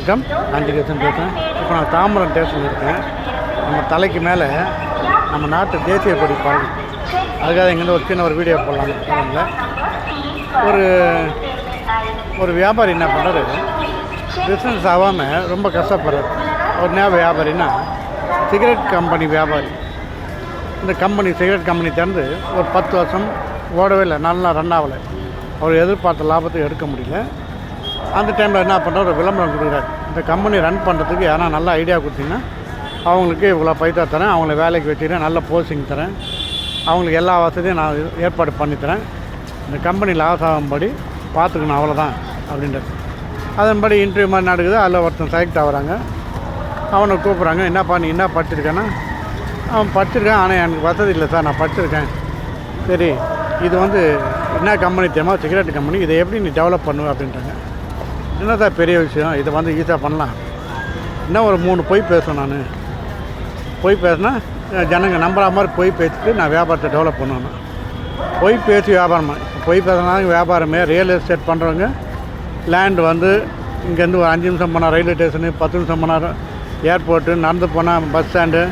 வணக்கம். ஆண்டிகேசன் பேசுகிறேன் இப்போ நான் தாம்பரம் ஸ்டேஷன் இருக்கேன். நம்ம தலைக்கு மேலே நம்ம நாட்டு தேசிய கொடி பறக்கும் அதுக்காக இங்கேருந்து ஒரு சின்ன ஒரு வீடியோ போடலாம் போனோம்ல ஒரு ஒரு வியாபாரி என்ன பண்ணுறாரு பிஸ்னஸ் ஆகாமல் ரொம்ப கஷ்டப்படுறாரு. ஒரு நேர வியாபாரின்னா சிகரெட் கம்பெனி வியாபாரி. இந்த கம்பெனி சிகரெட் கம்பெனி திறந்து ஒரு பத்து வருஷம் ஓடவே இல்லை. நல்லா ரன் ஆகலை. அவர் எதிர்பார்த்த லாபத்தை எடுக்க முடியல. அந்த டைமில் என்ன பண்ணுறாரு ஒரு விளம்பரம் கொடுக்குறாரு. இந்த கம்பெனி ரன் பண்ணுறதுக்கு யாரா நல்ல ஐடியா கொடுத்தீங்கன்னா அவங்களுக்கு இவ்வளோ பைத்தா தரேன் அவங்கள வேலைக்கு வச்சுக்கிறேன் நல்ல போஸ்டிங் தரேன். அவங்களுக்கு எல்லா வசதியும் நான் ஏற்பாடு பண்ணித்தரேன் இந்த கம்பெனி லாஸ் ஆகும்படி பார்த்துக்கணும் அவ்வளோதான் அப்படின்றது அதன்படி இன்டர்வியூ மாதிரி நடக்குது. அதில் ஒருத்தன் செலக்ட் ஆகிறாங்க. அவனை கூப்பிட்றாங்க. என்னப்பா நீ என்ன படிச்சிருக்கேன்னா? அவன் படிச்சிருக்கான் ஆனால் எனக்கு வசதி இல்லை சார் நான் படிச்சிருக்கேன். சரி இது வந்து என்ன கம்பெனி தெரியுமா? சிகரெட் கம்பெனி இதை எப்படி நீ டெவலப் பண்ணுவ அப்படின்றாங்க. என்னதான் பெரிய விஷயம்? இதை வந்து ஈஸியாக பண்ணலாம். இன்னும் ஒரு மூணு பொய் பேசுவேன் நான். பொய் பேசினா ஜனங்கள் ஜனங்க நம்புற மாதிரி பொய் பேசிட்டு நான் வியாபாரத்தை டெவலப் பண்ணணும். பொய் பேசி வியாபாரம் இப்போ பொய் பேசுனாலும் வியாபாரமே ரியல் எஸ்டேட் பண்ணுறவங்க லேண்ட் வந்து இங்கேருந்து ஒரு அஞ்சு நிமிஷம் போனால் ரயில்வே ஸ்டேஷனு பத்து நிமிஷம் போனால் ஏர்போர்ட்டு நடந்து போனால் பஸ் ஸ்டாண்டு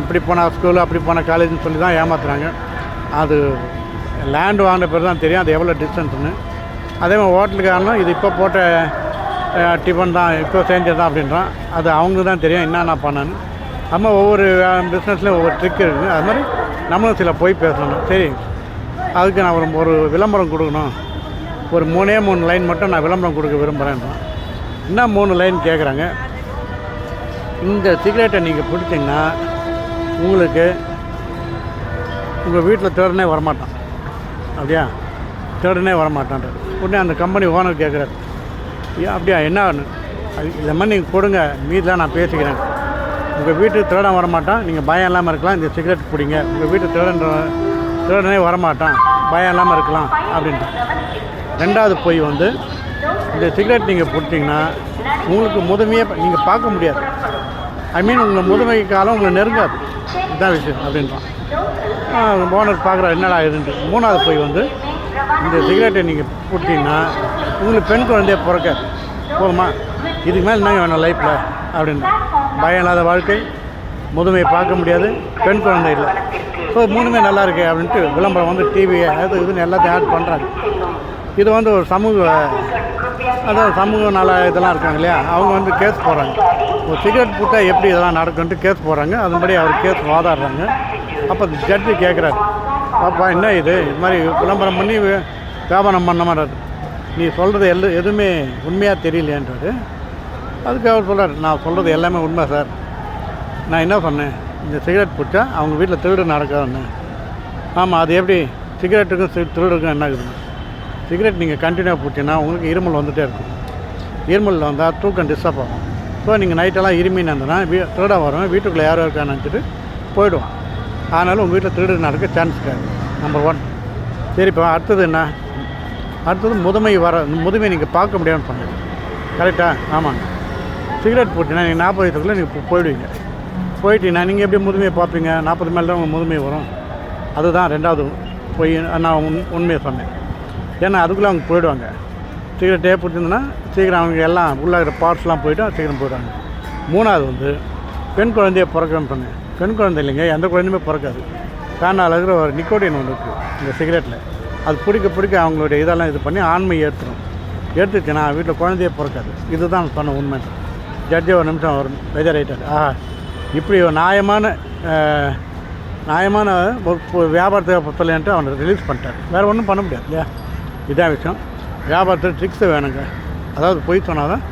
இப்படி போனால் ஸ்கூலு அப்படி போனால் காலேஜ்னு சொல்லி தான் ஏமாத்துறாங்க. அது லேண்டு வாங்கின பிறகு தான் தெரியும் அது எவ்வளோ டிஸ்டன்ஸ்னு அதே மாதிரி ஹோட்டலுக்காரனும் இது இப்போ போட்ட டிஃபன் தான் இப்போ செஞ்சது தான் அப்படின்றான். அது அவங்களுக்கு தான் தெரியும் என்னென்ன பண்ணேன்னு நம்ம ஒவ்வொரு பிஸ்னஸ்லேயும் ஒவ்வொரு ட்ரிக் இருக்குது அது மாதிரி நம்மளும் சில போய் பேசணும். சரி அதுக்கு நான் ஒரு ஒரு விளம்பரம் கொடுக்கணும். ஒரு மூணே மூணு லைன் மட்டும் நான் விளம்பரம் கொடுக்க விரும்புகிறேன்றான் என்ன மூணு லைன் கேட்குறாங்க இந்த சிகரெட்டை நீங்கள் பிடிச்சிங்கன்னா உங்களுக்கு உங்கள் வீட்டில் திறனே வரமாட்டான். அப்படியா? தேடனே வரமாட்டான்றார். உடனே அந்த கம்பெனி ஓனர் கேட்குறாரு ஏன் அப்படியா என்ன? அது இந்த மாதிரி நீங்கள் கொடுங்க. மீதில் நான் பேசிக்கிறேன். உங்கள் வீட்டுக்கு திருடன் வரமாட்டான். நீங்கள் பயம் இல்லாமல் இருக்கலாம். இந்த சிகரெட் பிடிங்க உங்கள் வீட்டு திருடன் திருடனே வரமாட்டான். பயம் இல்லாமல் இருக்கலாம் அப்படின்ட்டு ரெண்டாவது போய் வந்து இந்த சிகரெட் நீங்கள் பிடிச்சிங்கன்னா உங்களுக்கு முதுமையே நீங்கள் பார்க்க முடியாது. ஐ மீன் உங்கள் முதுமை காலம் உங்களை நெருங்காது. இதுதான் விஷயம் அப்படின்றான். ஓனர் பார்க்குற என்னடா இதுன்ட்டு. மூணாவது போய் வந்து இந்த சிகரெட்டை நீங்கள் பிடிச்சிங்கன்னா உங்களுக்கு பெண் குழந்தைய பிறக்காது போதுமா இதுக்கு மேலே என்னங்க வேணும் லைஃப்பில் அப்படின்னு. பயம் இல்லாத வாழ்க்கை முதுமையை பார்க்க முடியாது பெண் குழந்தை இல்லை. ஸோ மூணுமே நல்லா இருக்கு அப்படின்ட்டு விளம்பரம் வந்து டிவி அது இதுன்னு எல்லாத்தையும் ஆட் பண்ணுறாங்க இது வந்து ஒரு சமூக அதான் சமூக நல இதெல்லாம் இருக்காங்க இல்லையா? அவங்க வந்து கேஸ் போடுறாங்க. ஒரு சிகரெட் போட்டால் எப்படி இதெல்லாம் நடக்குன்ட்டு கேஸ் போடுறாங்க. அதன்படி அவர் கேஸ் வாதாடுறாங்க. அப்போ ஜட்ஜி கேட்குறாரு பாப்பா என்ன இது? இது மாதிரி விளம்பரம் பண்ணி வியாபாரம் பண்ண மாட்டார் நீ சொல்கிறது எல்லாம் எதுவுமே உண்மையாக தெரியலையன்றாரு. அதுக்கு அவர் சொல்கிறார் நான் சொல்கிறது எல்லாமே உண்மை சார். நான் என்ன சொன்னேன்? இந்த சிகரெட் பிடிச்சா அவங்க வீட்டில் திருடு நடக்காதுன்னு. ஆமாம் அது எப்படி? சிகரெட்டுக்கும் திருடுக்கும் என்ன இருக்குது சிகரெட் நீங்கள் கண்டினியூவாக பிடிச்சிங்கன்னா உங்களுக்கு இருமல் வந்துகிட்டே இருக்கும். இருமல் வந்தால் தூக்கம் டிஸ்டர்ப் ஆகும். ஸோ நீங்கள் நைட்டெல்லாம் இருமின்னு இருந்தனா வீ திருட வரும். வீட்டுக்குள்ளே யாரும் இருக்கான்னு நினச்சிட்டு போயிடுவான். ஆனாலும் உங்கள் வீட்டில் திருடு நடக்க சான்ஸ் கிடையாது. நம்பர் ஒன் சரி இப்போ அடுத்தது என்ன? அடுத்தது முதுமை வர முதுமை நீங்கள் பார்க்க முடியாதுன்னு சொன்னீங்க கரெக்டாக ஆமாங்க சிகரெட் போட்டிங்கன்னா நீங்கள் நாற்பது வயசுக்குள்ளே நீங்கள் போயிடுவீங்க. போயிட்டீங்கன்னா நீங்கள் எப்படி முதுமையை பார்ப்பீங்க? நாற்பது மேலே தான் உங்கள் முதுமை வரும். அதுதான் ரெண்டாவது போய் நான் உண் உண்மையை சொன்னேன். ஏன்னா அதுக்குள்ளே அவங்க போயிடுவாங்க. சிகரெட்டே பிடிச்சிருந்தோன்னா சீக்கிரம் அவங்க எல்லாம் உள்ளாகிற இருக்கிற பார்ட்ஸ்லாம் போய்ட்டு சீக்கிரம் போயிடுவாங்க. மூணாவது வந்து பெண் குழந்தைய பிறக்கணும்னு சொன்னேன். பெண் குழந்தை இல்லைங்க எந்த குழந்தையுமே பிறக்காது. காரணம் இருக்கிற ஒரு நிக்கோடியன் ஒன்று இருக்குது இந்த சிகரெட்டில் அது பிடிக்க பிடிக்க அவங்களுடைய இதெல்லாம் இது பண்ணி ஆண்மை ஏற்றுரும் ஏற்றுச்சுன்னா வீட்டில் குழந்தையே பிறக்காது. இதுதான் சொன்ன உண்மை. ஜட்ஜி ஒரு நிமிஷம் அவர் பெஜராயிட்டார் ஆஹா இப்படி ஒரு நியாயமான நியாயமான ஒரு வியாபாரத்தை பொறுத்தலைன்ட்டு அவனை ரிலீஸ் பண்ணிட்டார். வேறு ஒன்றும் பண்ண முடியாது இல்லையா? இதான் விஷயம். வியாபாரத்தில் ட்ரிக்ஸு வேணுங்க. அதாவது பொய் சொன்னால் தான்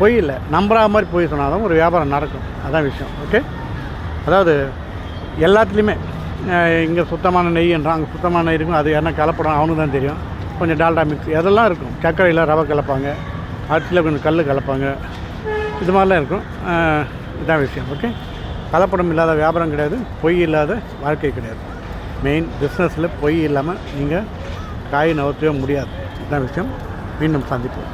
பொய் இல்லை நம்புற மாதிரி பொய் சொன்னால் தான் ஒரு வியாபாரம் நடக்கும். அதான் விஷயம் ஓகே அதாவது எல்லாத்துலேயுமே இங்கே சுத்தமான நெய்ன்றான் அங்கே சுத்தமான நெய் இருக்கும் அது என்ன கலப்படம் அவனுக்கு தான் தெரியும். கொஞ்சம் டால்டா மிக்ஸ் அதெல்லாம் இருக்கும். சர்க்கரையில் ரவை கலப்பாங்க அரிசியில் கொஞ்சம் கல் கலப்பாங்க. இது மாதிரிலாம் இருக்கும். இதான் விஷயம் ஓகே? கலப்படம் இல்லாத வியாபாரம் கிடையாது பொய் இல்லாத வாழ்க்கை கிடையாது. மெயின் பிஸ்னஸில் பொய் இல்லாமல் நீங்கள் காய் நகர்த்தவே முடியாது. இதான் விஷயம். மீண்டும் சந்திப்போம்.